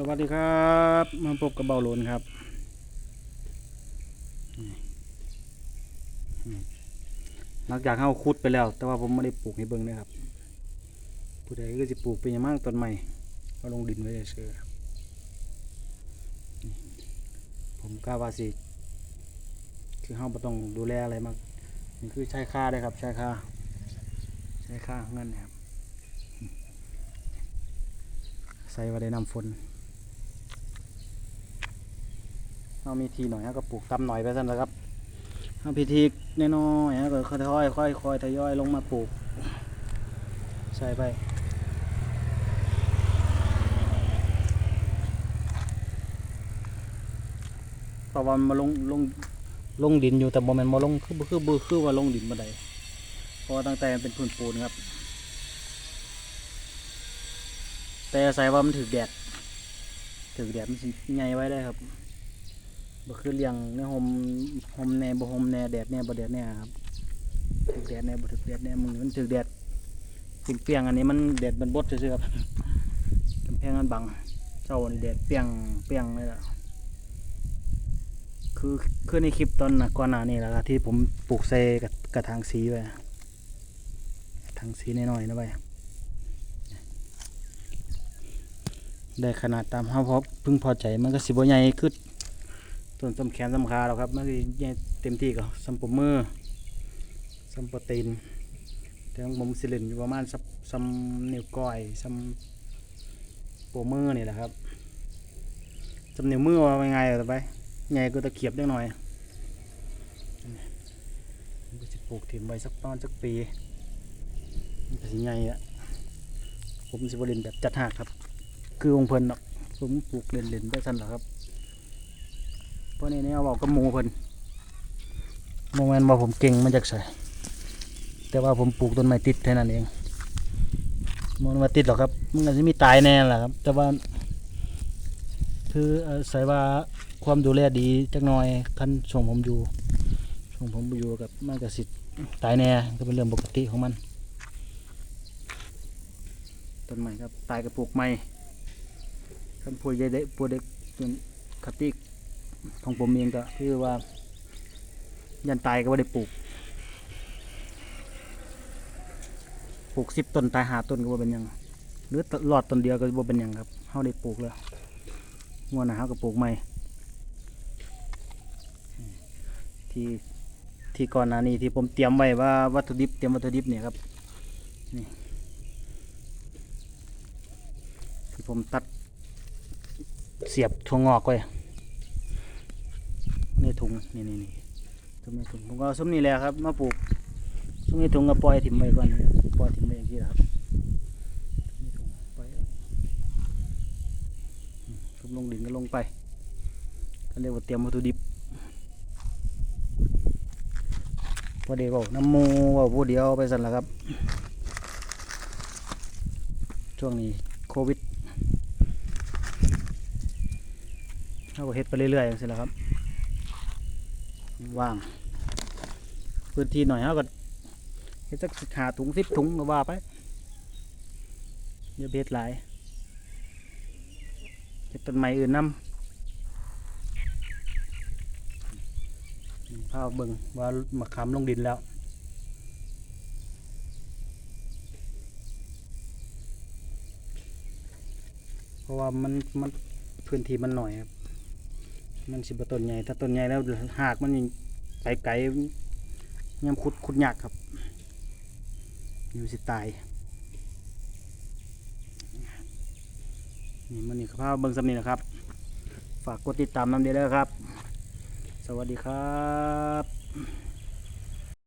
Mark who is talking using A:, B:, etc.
A: สวัสดีครับ มาพบกับเบาโลนครับ หลังจากเข้าคุดไปแล้ว แต่ว่าผมไม่ได้ปลูกให้เบิ่งนะครับ ผู้ใดก็จะปลูกเป็นอย่างมากต้นใหม่ก็ลงดินไว้เฉยผมกล้าว่าสิคือเฮาบ่ต้องดูแลอะไรมากนี่คือใช้ค่าได้ครับ ใช้ค่า ใช้ค่าเงินนะครับใส่ว่าได้ำฝน เอามีทีหน่อยฮะก็ปลูกตำหน่อยไปสั่นแล้วครับเอาพิธีน้อยๆฮะก็ค่อยๆค่อยๆค่อยทยอยลงมาปลูก ใส่ไปเพราะว่ามันมาลงลงลงดินอยู่แต่บ่แม่นบ่ลงคือคือบ่คือว่าลงดินบ่ได้เพราะตั้งแต่เป็นพื้นปูนครับ แต่อาศัยว่ามันถือแดดถือแดดมันสิใหญ่ไว้ได้ครับ บ่คือเลี้ยงในห่มห่มแน่บ่ห่มแน่แดดแน่บ่แดดแน่ครับถือแดดแน่บ่ถือแดดแน่มึงมันถือแดดสิ่งเปียงอันนี้มันแดดมันบดซื่อๆครับกำแพงมันบังเช้านี่แดดเปียงเปียงเลยล่ะคือคือในคลิปตอนนะก่อนหน้านี้แหละครับที่ผมปลูกใส่กับกระถางสีไว้ถางสีน้อยๆนะไว้ได้ขนาดตามเฮาพอพึงพอใจมันก็สิบใหญ่ขึ้น ต้นสำแขนสำขาแล้วครับมันก็ใหญ่เต็มที่ก็สัมปมือสัมปตีนแต่ของผมสิเล่นอยู่ประมาณสัมสัมนิ้วก้อยสัมปมือนี่แหละครับสัมนิ้วมือว่าไงต่อไปใหญ่ก็ตะเขียบได้หน่อยมันก็สิปลูกถิ่มไว้สักประมาณสักปีมันก็สิใหญ่อะผมสิบ่เล่นแบบจัดหากครับ คือองค์เพิ่นเนาะผมปลูกเล่นๆไปสั่นหละครับ พราะนี่เนี่ยบอกกับหมูเพิ่นโมเมนต์ว่าผมเก่งมาจากไสแต่ว่าผมปลูกต้นไม้ติดแค่นั้นเองมันว่าติดหรอกครับมันก็จะมีตายแน่แหละครับ แต่ว่า คืออาศัยว่าความดูแลดีจักน่อยคันช่วงผมอยู่ช่วงผมอยู่กับมันก็สิตายแน่ก็เป็นเรื่องปกติของมันต้นไม้ครับตายกับปลูกใหม่คำพูดใหญ่เด็กพูดเด็กเป็นคติ ของผมเองก็คือว่า ยันตายก็ว่าได้ปลูก ปลูกสิบต้นตายหาต้นก็ว่าเป็นยัง หรือหลอดต้นเดียวก็ว่าเป็นยังครับเฮาได้ปลูกแล้วงวดหนาเฮาก็ปลูกใหม่ ที่ที่ก่อนหน้านี้ที่ผมเตรียมไว้ว่าวัตถุดิบเตรียมวัตถุดิบเนี่ยครับนี่ที่ผมตัดเสียบถั่วงอกไว้ นี่นี่นี่ถุงในถุงผมก็เอาซุ้มนี่แหละครับ มาปลูกซุ้มในถุงก็ปล่อยถิ่มไว้ก่อนปล่อยถิ่มไว้อย่างนี้แหละครับซุ้มในถุงปล่อยแล้วอืมซุ้มลงดินก็ลงไปก็เรียกว่าเตรียมวัตถุดิบพอเดียวน้ำมูว่าผู้เดียวไปสั่นละครับ ช่วงนี้โควิดเราก็เฮ็ดไปเรื่อยๆจังซี่แหละครับ ว่าง พื้นที่หน่อยเราก็เฮ็ดสักสิหาถุงสิบถุงก็ว่าไปอย่าไปเฮ็ดหลายเฮ็ดต้นไม้อื่นนำพาเบิ่งว่ามะขามลงดินแล้วเพราะว่ามันมันพื้นที่มันหน่อยครับ มันสิบต้นใหญ่ ถ้าต้นใหญ่แล้วหากมันยิงไปไกลย่ำขุดขุดยากครับ อยู่สิตาย นี่มันนี่ข้าวเบิ้งสำนีนะครับ ฝากกดติดตามน้ำเดียวด้วครับ สวัสดีครับ